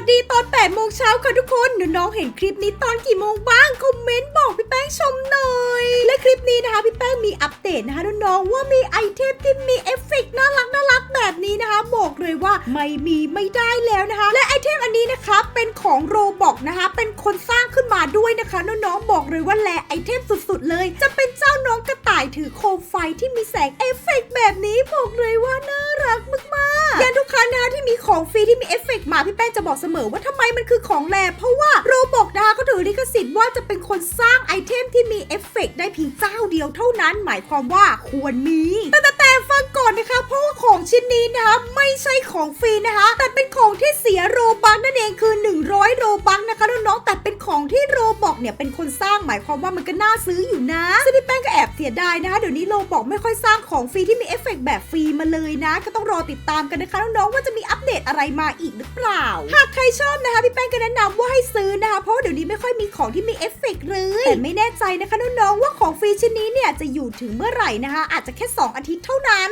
สดีตอน8โมงเช้าค่ะทุกคนน้องๆเห็นคลิปนี้ตอนกี่โมงบ้างคอมเมนต์บอกพี่แป้งชมหน่อย และคลิปนี้นะคะพี่แป้งมีอัปเดตนะคะน้องๆว่ามีไอเทมที่มีเอฟเฟกต์น่ารักน่ารักแบบนี้นะคะบอกเลยว่าไม่มีไม่ได้แล้วนะคะ และไอเทมอันนี้นะคะเป็นของโรบอกนะคะเป็นคนสร้างขึ้นมาด้วยนะคะน้องๆบอกเลยว่าแลไอเทมสุดๆเลย จะเป็นเจ้าน้องกระต่ายถือโคมไฟที่มีแสงเอฟเฟกต์แบบนี้บอกเลยว่าน่ารัก ของฟรีที่มีเอฟเฟกต์มาพี่แป้งจะบอกเสมอว่าทำไมมันคือของแลเพราะว่าโรบอกดาเขาถือลิขสิทธิ์ว่าจะเป็นคนสร้างไอเทมที่มีเอฟเฟกต์ได้เพียงเจ้าเดียวเท่านั้น หมายความว่าควรมี แต่แต่แต่ฟังก่อนนะคะ เพราะว่าของชิ้นนี้นะคะไม่ใช่ของฟรีนะคะ แต่เป็นของที่เสียโรบักนั่นเองคือ 100 โรบักนะคะ แต่เป็นของที่โรบอกเนี่ยเป็นคนสร้างหมายความว่ามันก็น่าซื้ออยู่นะซึ่งพี่แป้งก็แอบเสียดายนะเดี๋ยวนี้โรบอกไม่ค่อยสร้างของฟรีที่มีเอฟเฟกต์แบบฟรีมาเลยนะ ก็ต้องรอติดตามกันนะคะน้องๆว่าจะมีอัปเดตอะไรมาอีกหรือเปล่า หากใครชอบนะคะพี่แป้งก็แนะนำว่าให้ซื้อนะคะเพราะว่าเดี๋ยวนี้ไม่ค่อยมีของที่มีเอฟเฟกต์เลยแต่ไม่แน่ใจนะคะน้องๆว่าของฟรีชิ้นนี้เนี่ยจะอยู่ถึงเมื่อไหร่นะคะอาจจะแค่ 2 อาทิตย์เท่านั้น